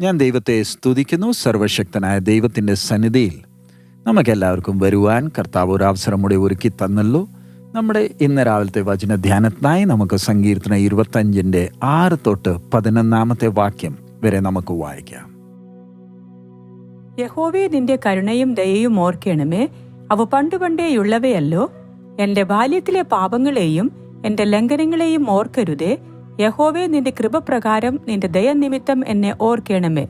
ഞാൻ ദൈവത്തെ സ്തുതിക്കുന്നു. സർവശക്തനായ ദൈവത്തിന്റെ സന്നിധിയിൽ നമുക്കെല്ലാവർക്കും വരുവാൻ കർത്താവ് ഒരു അവസരം കൂടി ഒരുക്കി തന്നല്ലോ. നമ്മുടെ ഇന്ന് രാവിലത്തെ വചന ധ്യാനത്തിനായി നമുക്ക് സങ്കീർത്തന ഇരുപത്തഞ്ചിന്റെ ആറ് തൊട്ട് പതിനൊന്നാമത്തെ വാക്യം വരെ നമുക്ക് വായിക്കാം. യഹോവേ നിന്റെ കരുണയും ദയയും ഓർക്കണമേ. അവ പണ്ടുപണ്ടേയുള്ളവയല്ലോ എന്റെ ബാല്യത്തിലെ പാപങ്ങളെയും എന്റെ ലംഘനങ്ങളെയും ഓർക്കരുതേ. യഹോവേ നിന്റെ കൃപപ്രകാരം നിന്റെ ദയനിമിത്തം എന്നെ ഓർക്കണമേ.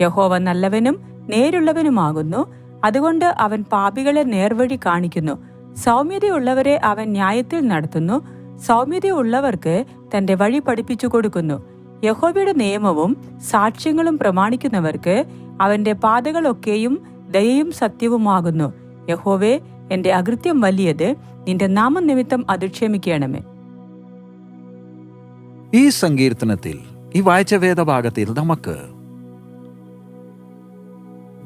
യഹോവ നല്ലവനും നേരുള്ളവനുമാകുന്നു. അതുകൊണ്ട് അവൻ പാപികളെ നേർവഴി കാണിക്കുന്നു. സൗമ്യതയുള്ളവരെ അവൻ ന്യായത്തിൽ നടത്തുന്നു. സൗമ്യതയുള്ളവർക്ക് തന്റെ വഴി പഠിപ്പിച്ചു കൊടുക്കുന്നു. യഹോബയുടെ നിയമവും സാക്ഷ്യങ്ങളും പ്രമാണിക്കുന്നവർക്ക് അവന്റെ പാതകളൊക്കെയും ദയയും സത്യവുമാകുന്നു. യഹോവേ എന്റെ അകൃത്യം വലിയത് നിന്റെ നാമനിമിത്തം അത് ക്ഷമിക്കണമേ. ഈ സങ്കീർത്തനത്തിൽ ഈ വായിച്ച വേദഭാഗത്തിൽ നമുക്ക്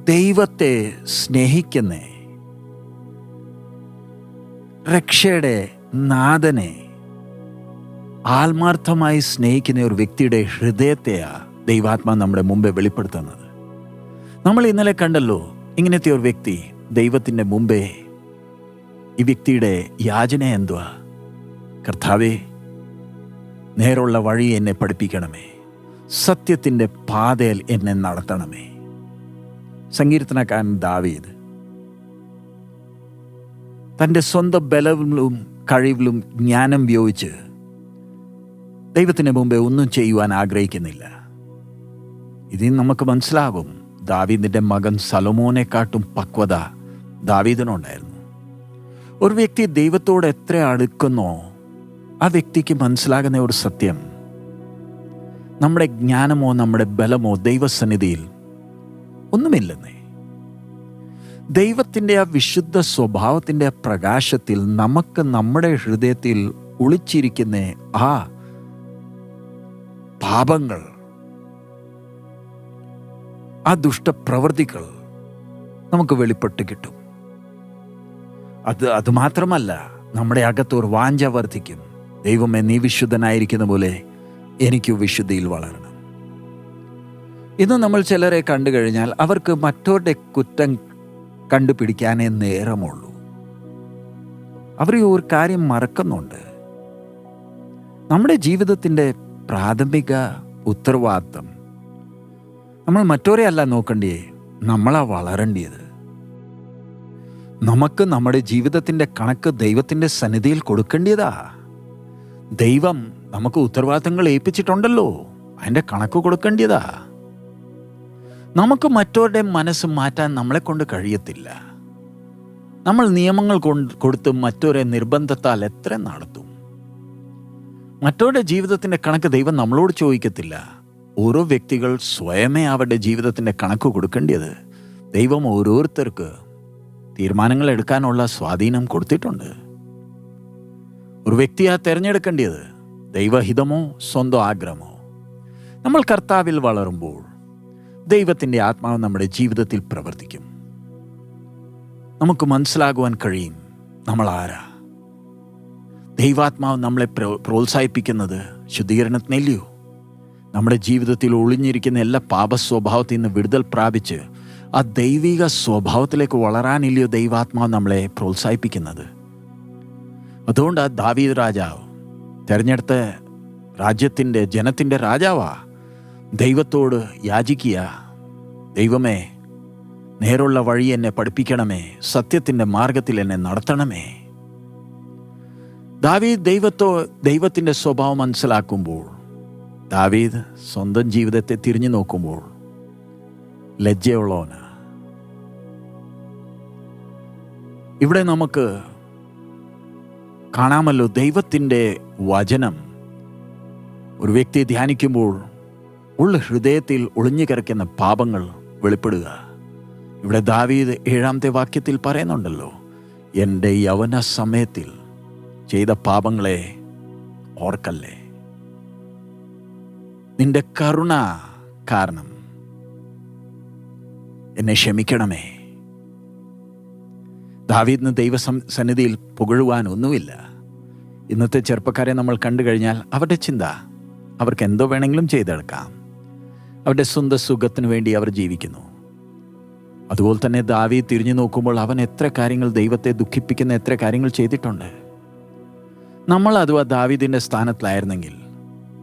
ദൈവത്തെ സ്നേഹിക്കുന്ന രക്ഷയുടെ നാഥനെ ആത്മാർത്ഥമായി സ്നേഹിക്കുന്ന ഒരു വ്യക്തിയുടെ ഹൃദയത്തെയാ ദൈവാത്മാ നമ്മുടെ മുമ്പേ വെളിപ്പെടുത്തുന്നത്. നമ്മൾ ഇന്നലെ കണ്ടല്ലോ ഇങ്ങനത്തെ ഒരു വ്യക്തി ദൈവത്തിന്റെ മുമ്പേ ഈ വ്യക്തിയുടെ യാചന എന്തുവാ? കർത്താവേ നേരുള്ള വഴി എന്നെ പഠിപ്പിക്കണമേ. സത്യത്തിന്റെ പാതയിൽ എന്നെ നടത്തണമേ. സങ്കീർത്തനക്കാരൻ ദാവീദ്. തന്റെ സ്വന്തം ബലവിലും കഴിവിലും ജ്ഞാനം ഉപയോഗിച്ച് ദൈവത്തിന് മുമ്പേ ഒന്നും ചെയ്യുവാൻ ആഗ്രഹിക്കുന്നില്ല. ഇതിൽ നമുക്ക് മനസ്സിലാകും ദാവീദിന്റെ മകൻ സലോമോനെക്കാട്ടും പക്വത ദാവീദിനുണ്ടായിരുന്നു. ഒരു വ്യക്തി ദൈവത്തോട് എത്ര അടുക്കുന്നോ ആ വ്യക്തിക്ക് മനസ്സിലാകുന്ന ഒരു സത്യം. നമ്മുടെ ജ്ഞാനമോ നമ്മുടെ ബലമോ ദൈവസന്നിധിയിൽ ഒന്നുമില്ലെന്നേ. ദൈവത്തിന്റെ ആ വിശുദ്ധ സ്വഭാവത്തിന്റെ പ്രകാശത്തിൽ നമുക്ക് നമ്മുടെ ഹൃദയത്തിൽ ഒളിച്ചിരിക്കുന്ന ആ പാപങ്ങൾ ആ ദുഷ്ടപ്രവൃത്തികൾ നമുക്ക് വെളിപ്പെട്ട് കിട്ടും. അത് അതുമാത്രമല്ല നമ്മുടെ അകത്തൊരു വാഞ്ച വർദ്ധിക്കും. ദൈവമേ നീ വിശുദ്ധനായിരിക്കുന്ന പോലെ എനിക്ക് വിശുദ്ധിയിൽ വളരണം. ഇന്ന് നമ്മൾ ചിലരെ കണ്ടു കഴിഞ്ഞാൽ അവർക്ക് മറ്റവരുടെ കുറ്റം കണ്ടുപിടിക്കാനേ നേരമുള്ളൂ. അവർ ഒരു കാര്യം മറക്കുന്നുണ്ട്. നമ്മുടെ ജീവിതത്തിന്റെ പ്രാഥമിക ഉത്തരവാദിത്തം നമ്മൾ മറ്റോരെ അല്ല നോക്കണ്ടേ നമ്മളാ വളരേണ്ടിയത്. നമുക്ക് നമ്മുടെ ജീവിതത്തിന്റെ കണക്ക് ദൈവത്തിന്റെ സന്നിധിയിൽ കൊടുക്കേണ്ടതാ ദൈവം നമുക്ക് ഉത്തരവാദിത്തങ്ങൾ ഏൽപ്പിച്ചിട്ടുണ്ടല്ലോ. അതിന്റെ കണക്ക് കൊടുക്കേണ്ടതാ നമുക്ക് മറ്റവരുടെ മനസ്സ് മാറ്റാൻ നമ്മളെ കൊണ്ട് കഴിയത്തില്ല. നമ്മൾ നിയമങ്ങൾ കൊടുത്ത് മറ്റൊരെ നിർബന്ധത്താൽ എത്ര നടത്തും. മറ്റവരുടെ ജീവിതത്തിന്റെ കണക്ക് ദൈവം നമ്മളോട് ചോദിക്കത്തില്ല. ഓരോ വ്യക്തികൾ സ്വയമേ അവരുടെ ജീവിതത്തിന്റെ കണക്ക് കൊടുക്കേണ്ടത് ദൈവം ഓരോരുത്തർക്ക് തീരുമാനങ്ങൾ എടുക്കാനുള്ള സ്വാധീനം കൊടുത്തിട്ടുണ്ട്. ഒരു വ്യക്തിയാ തിരഞ്ഞെടുക്കേണ്ടത്. ദൈവഹിതമോ സ്വന്തം ആഗ്രഹമോ? നമ്മൾ കർത്താവിൽ വളരുമ്പോൾ ദൈവത്തിന്റെ ആത്മാവ് നമ്മുടെ ജീവിതത്തിൽ പ്രവർത്തിക്കും. നമുക്ക് മനസ്സിലാകുവാൻ കഴിയും നമ്മൾ ആരാ? ദൈവാത്മാവ് നമ്മളെ പ്രോ- പ്രോത്സാഹിപ്പിക്കുന്നത് ശുദ്ധീകരണത്തിനല്ലയോ? നമ്മുടെ ജീവിതത്തിൽ ഒളിഞ്ഞിരിക്കുന്ന എല്ലാ പാപ സ്വഭാവത്തിൽ നിന്ന് വിടുതൽ പ്രാപിച്ച് ആ ദൈവിക സ്വഭാവത്തിലേക്ക് വളരാനില്ലയോ ദൈവാത്മാവ് നമ്മളെ പ്രോത്സാഹിപ്പിക്കുന്നത്? അതുകൊണ്ട് ആ ദാവീദ് രാജാവ് തിരഞ്ഞെടുത്ത രാജ്യത്തിന്റെ ജനത്തിന്റെ രാജാവാ. ദൈവത്തോട് യാചിക്കുക. ദൈവമേ നേരുള്ള വഴി എന്നെ പഠിപ്പിക്കണമേ. സത്യത്തിന്റെ മാർഗത്തിൽ എന്നെ നടത്തണമേ. ദാവീദ് ദൈവത്തോ ദൈവത്തിന്റെ സ്വഭാവം മനസ്സിലാക്കുമ്പോൾ ദാവീദ് സ്വന്തം ജീവിതത്തെ തിരിഞ്ഞു നോക്കുമ്പോൾ ലജ്ജയുള്ളവന്. ഇവിടെ നമുക്ക് കാണാമല്ലോ ദൈവത്തിന്റെ വചനം. ഒരു വ്യക്തി ധ്യാനിക്കുമ്പോൾ ഉള്ള ഹൃദയത്തിൽ ഒളിഞ്ഞു കിടക്കുന്ന പാപങ്ങൾ വെളിപ്പെടുക. ഇവിടെ ദാവീദ് ഏഴാമത്തെ വാക്യത്തിൽ പറയുന്നുണ്ടല്ലോ എന്റെ യവന സമയത്തിൽ ചെയ്ത പാപങ്ങളെ ഓർക്കല്ലേ? നിന്റെ കരുണ കാരണം. എന്നെ ക്ഷമിക്കണമേ. ദാവീദിന് ദൈവ സം- സന്നിധിയിൽ പുകഴുവാൻ ഒന്നുമില്ല ഇന്നത്തെ ചെറുപ്പക്കാരെ നമ്മൾ കണ്ടു കഴിഞ്ഞാൽ അവരുടെ ചിന്ത അവർക്ക് എന്തോ വേണമെങ്കിലും ചെയ്തെടുക്കാം. അവരുടെ സ്വന്തം സുഖത്തിന് വേണ്ടി അവർ ജീവിക്കുന്നു. അതുപോലെ തന്നെ ദാവി തിരിഞ്ഞു നോക്കുമ്പോൾ അവൻ എത്ര കാര്യങ്ങൾ ദൈവത്തെ ദുഃഖിപ്പിക്കുന്ന എത്ര കാര്യങ്ങൾ ചെയ്തിട്ടുണ്ട്. നമ്മൾ അഥവാ ദാവീദിന്റെ സ്ഥാനത്തിലായിരുന്നെങ്കിൽ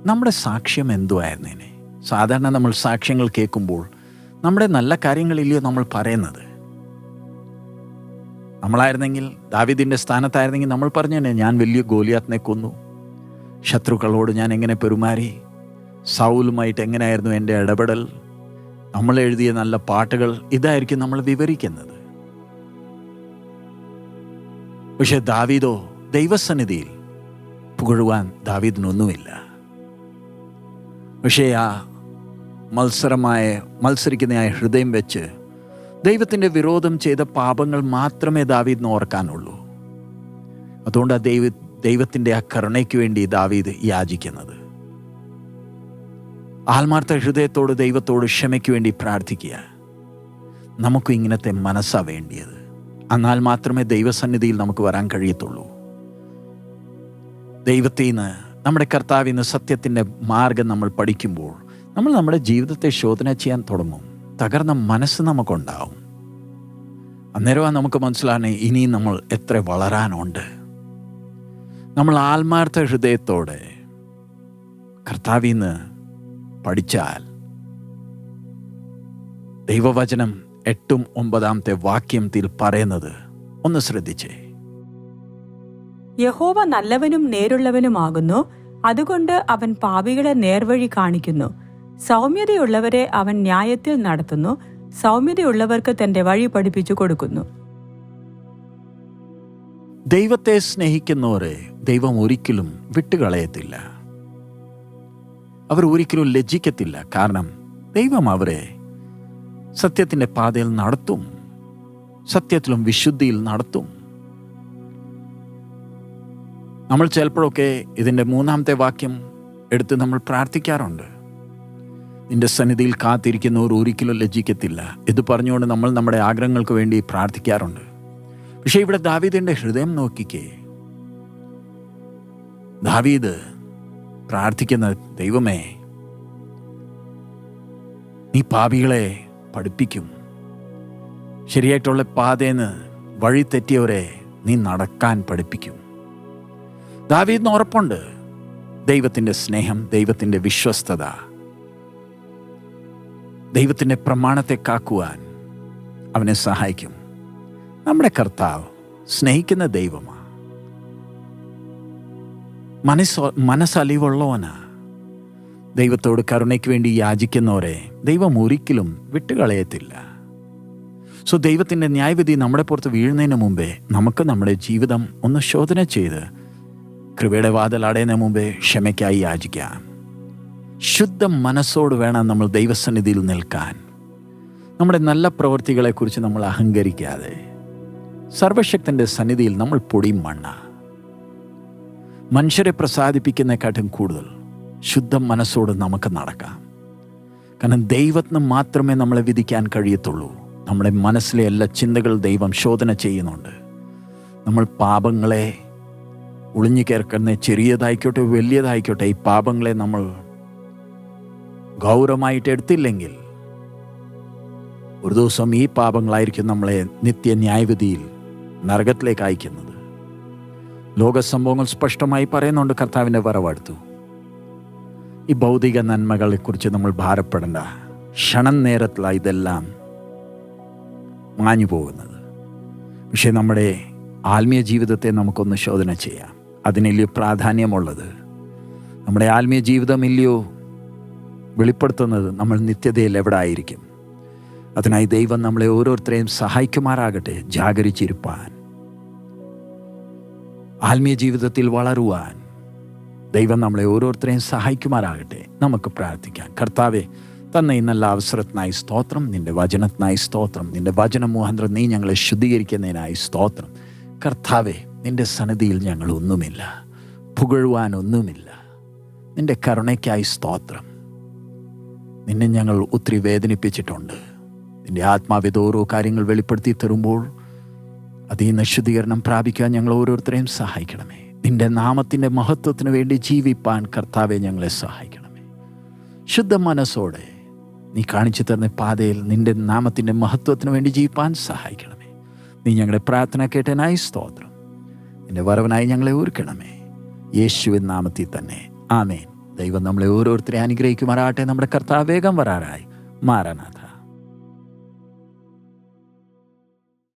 നമ്മുടെ സാക്ഷ്യം എന്തുമായിരുന്നേനെ സാധാരണ നമ്മൾ സാക്ഷ്യങ്ങൾ കേൾക്കുമ്പോൾ നമ്മുടെ നല്ല കാര്യങ്ങളില്ലയോ നമ്മൾ പറയുന്നത്? നമ്മളായിരുന്നെങ്കിൽ ദാവിദിന്റെ സ്ഥാനത്തായിരുന്നെങ്കിൽ നമ്മൾ പറഞ്ഞു തന്നെ ഞാൻ വലിയ ഗോലിയാത്തിനെ കൊന്നു. ശത്രുക്കളോട് ഞാൻ എങ്ങനെ പെരുമാറി? സൗലുമായിട്ട് എങ്ങനെയായിരുന്നു എന്റെ ഇടപെടൽ? നമ്മൾ എഴുതിയ നല്ല പാട്ടുകൾ ഇതായിരിക്കും നമ്മൾ വിവരിക്കുന്നത്. പക്ഷെ ദാവീദോ ദൈവസന്നിധിയിൽ പുകഴുവാൻ ദാവീദിനൊന്നുമില്ല. പക്ഷേ ആ മത്സരമായ മത്സരിക്കുന്നതായ ഹൃദയം വെച്ച് ദൈവത്തിന്റെ വിരോധം ചെയ്ത പാപങ്ങൾ മാത്രമേ ദാവീദിന് ഓർക്കാനുള്ളൂ. അതുകൊണ്ട് ആ ദൈവ ദൈവത്തിന്റെ ആ കരുണയ്ക്ക് വേണ്ടി ദാവീദ് യാചിക്കുന്നത്. ആത്മാർത്ഥ ഹൃദയത്തോട് ദൈവത്തോട് ക്ഷമയ്ക്ക് വേണ്ടി പ്രാർത്ഥിക്കുക. നമുക്കും ഇങ്ങനത്തെ മനസ്സാ വേണ്ടിയത്. എന്നാൽ മാത്രമേ ദൈവസന്നിധിയിൽ നമുക്ക് വരാൻ കഴിയത്തുള്ളൂ. ദൈവത്തിൽ നിന്ന് നമ്മുടെ കർത്താവിൽ നിന്ന് സത്യത്തിന്റെ മാർഗം നമ്മൾ പഠിക്കുമ്പോൾ നമ്മൾ നമ്മുടെ ജീവിതത്തെ ശോധന ചെയ്യാൻ തുടങ്ങും. തകർന്ന മനസ്സ് നമുക്കുണ്ടാവും. അന്നേരമാണ് നമുക്ക് മനസ്സിലാണ് ഇനിയും നമ്മൾ എത്ര വളരാനുണ്ട്. നമ്മൾ ആത്മാർത്ഥ ഹൃദയത്തോടെ കർത്താവിൽ നിന്ന് പഠിച്ചാൽ ദൈവവചനം എട്ടും ഒമ്പതാമത്തെ വാക്യത്തിൽ പറയുന്നത് ഒന്ന് ശ്രദ്ധിച്ചേ. യഹോവ നല്ലവനും നേരുള്ളവനുമാകുന്നു അതുകൊണ്ട് അവൻ പാപികളെ നേർവഴി കാണിക്കുന്നു. സൗമ്യതയുള്ളവരെ അവൻ ന്യായത്തിൽ നടത്തുന്നു സൗമ്യതയുള്ളവർക്ക് തന്റെ വഴി പഠിപ്പിച്ചു കൊടുക്കുന്നു. ദൈവത്തെ സ്നേഹിക്കുന്നവരെ ദൈവം ഒരിക്കലും വിട്ടുകളയത്തില്ല. അവർ ഒരിക്കലും ലജ്ജിക്കത്തില്ല കാരണം ദൈവം അവരെ സത്യത്തിന്റെ പാതയിൽ നടത്തും സത്യത്തിലും വിശുദ്ധിയിൽ നടത്തും. നമ്മൾ ചിലപ്പോഴൊക്കെ ഇതിന്റെ മൂന്നാമത്തെ വാക്യം എടുത്ത് നമ്മൾ പ്രാർത്ഥിക്കാറുണ്ട്. നിന്റെ സന്നിധിയിൽ കാത്തിരിക്കുന്നവർ ഒരിക്കലും ലജ്ജിക്കത്തില്ല. ഇത് പറഞ്ഞുകൊണ്ട് നമ്മൾ നമ്മുടെ ആഗ്രഹങ്ങൾക്ക് വേണ്ടി പ്രാർത്ഥിക്കാറുണ്ട്. പക്ഷെ ഇവിടെ ദാവീദിന്റെ ഹൃദയം നോക്കിക്കേ. ദാവീദ് പ്രാർത്ഥിക്കുന്ന ദൈവമേ നീ പാപികളെ പഠിപ്പിക്കും. ശരിയായിട്ടുള്ള പാതേന്ന് വഴി തെറ്റിയവരെ നീ നടക്കാൻ പഠിപ്പിക്കും. ദാവീദിന് ഉറപ്പുണ്ട്. ദൈവത്തിന്റെ സ്നേഹം ദൈവത്തിന്റെ വിശ്വസ്തത. ദൈവത്തിന്റെ പ്രമാണത്തെ കാക്കുവാൻ അവനെ സഹായിക്കും. നമ്മുടെ കർത്താവ് സ്നേഹിക്കുന്ന ദൈവമാ. മനസ്സോ മനസ്സലിവുള്ളവനാ. ദൈവത്തോട് കരുണയ്ക്ക് വേണ്ടി യാചിക്കുന്നവരെ ദൈവം ഒരിക്കലും വിട്ടുകളയത്തില്ല. സോ ദൈവത്തിന്റെ ന്യായവിധി നമ്മുടെ പുറത്ത് വീഴുന്നതിന് മുമ്പേ നമുക്ക് നമ്മുടെ ജീവിതം ഒന്ന് ശോധന ചെയ്ത് കൃപയുടെ വാതിൽ അടയുന്നതിന് മുമ്പേ ക്ഷമയ്ക്കായി യാചിക്കാം. ശുദ്ധ മനസ്സോട് വേണം നമ്മൾ ദൈവസന്നിധിയിൽ നിൽക്കാൻ. നമ്മുടെ നല്ല പ്രവൃത്തികളെക്കുറിച്ച് നമ്മൾ അഹങ്കരിക്കാതെ സർവശക്തന്റെ സന്നിധിയിൽ നമ്മൾ പൊടിയും മണ്ണ. മനുഷ്യരെ പ്രസാദിപ്പിക്കുന്നതിനെക്കാട്ടും കൂടുതൽ ശുദ്ധ മനസ്സോട് നമുക്ക് നടക്കാം. കാരണം ദൈവത്തിന് മാത്രമേ നമ്മളെ വിധിക്കാൻ കഴിയത്തുള്ളൂ. നമ്മുടെ മനസ്സിലെ എല്ലാ ചിന്തകൾ ദൈവം ശോധന ചെയ്യുന്നുണ്ട്. നമ്മൾ പാപങ്ങളെ ഒളിഞ്ഞു കേൾക്കുന്ന ചെറിയതായിക്കോട്ടെ വലിയതായിക്കോട്ടെ ഈ പാപങ്ങളെ നമ്മൾ ഗൗരവമായിട്ട് എടുത്തില്ലെങ്കിൽ ഒരു ദിവസം ഈ പാപങ്ങളായിരിക്കും നമ്മളെ നിത്യന്യായവിധിയിൽ നരകത്തിലേക്ക് അയക്കുന്നത്. ലോക സംഭവങ്ങൾ സ്പഷ്ടമായി പറയുന്നുണ്ട് കർത്താവിന്റെ വരവടുത്തു. ഈ ഭൗതിക നന്മകളെക്കുറിച്ച് നമ്മൾ ഭാരപ്പെടേണ്ട ക്ഷണം നേരത്തിലാണ് ഇതെല്ലാം മാഞ്ഞു പോകുന്നത്. പക്ഷേ നമ്മുടെ ആത്മീയ ജീവിതത്തെ നമുക്കൊന്ന് ശോധന ചെയ്യാം. അതിനില്ലയോ പ്രാധാന്യമുള്ളത് നമ്മുടെ ആത്മീയ ജീവിതം ഇല്ലയോ? വെളിപ്പെടുത്തുന്നത് നമ്മൾ നിത്യതയിൽ എവിടെ ആയിരിക്കും? അതിനായി ദൈവം നമ്മളെ ഓരോരുത്തരെയും സഹായിക്കുമാറാകട്ടെ ജാഗരിച്ചിരുപ്പാൻ. ആത്മീയ ജീവിതത്തിൽ വളരുവാൻ. ദൈവം നമ്മളെ ഓരോരുത്തരെയും സഹായിക്കുമാറാകട്ടെ നമുക്ക് പ്രാർത്ഥിക്കാം. കർത്താവെ തന്ന ഈ നല്ല അവസരത്തിനായി സ്തോത്രം. നിന്റെ വചനത്തിനായി സ്തോത്രം. നിന്റെ വചനം മുഹാന്തരം നീ ഞങ്ങളെ ശുദ്ധീകരിക്കുന്നതിനായി സ്തോത്രം. കർത്താവെ നിന്റെ സന്നിധിയിൽ ഞങ്ങൾ ഒന്നുമില്ല. പുകഴുവാൻ ഒന്നുമില്ല. നിന്റെ കരുണയ്ക്കായി സ്തോത്രം. നിന്നെ ഞങ്ങൾ ഒത്തിരി വേദനിപ്പിച്ചിട്ടുണ്ട്. നിന്റെ ആത്മാവിത് ഓരോ കാര്യങ്ങൾ വെളിപ്പെടുത്തി തരുമ്പോൾ അതീ നശുദ്ധീകരണം പ്രാപിക്കാൻ ഞങ്ങൾ ഓരോരുത്തരെയും സഹായിക്കണമേ. നിന്റെ നാമത്തിന്റെ മഹത്വത്തിന് വേണ്ടി ജീവിപ്പാൻ കർത്താവെ ഞങ്ങളെ സഹായിക്കണമേ. ശുദ്ധ മനസ്സോടെ നീ കാണിച്ചു തരുന്ന പാതയിൽ നിന്റെ നാമത്തിന്റെ മഹത്വത്തിന് വേണ്ടി ജീവിപ്പാൻ സഹായിക്കണമേ. നീ ഞങ്ങളുടെ പ്രാർത്ഥന കേട്ടനായി സ്തോത്രം. നിന്റെ വരവനായി ഞങ്ങളെ ഒരുക്കണമേ. യേശുവിൻ നാമത്തിൽ തന്നെ. ആമേൻ. ദൈവം നമ്മളെ ഓരോരുത്തരെ അനുഗ്രഹിക്കുമാറാട്ടെ നമ്മുടെ കർത്താവേഗം വരാറായി. മാറാനാഥ.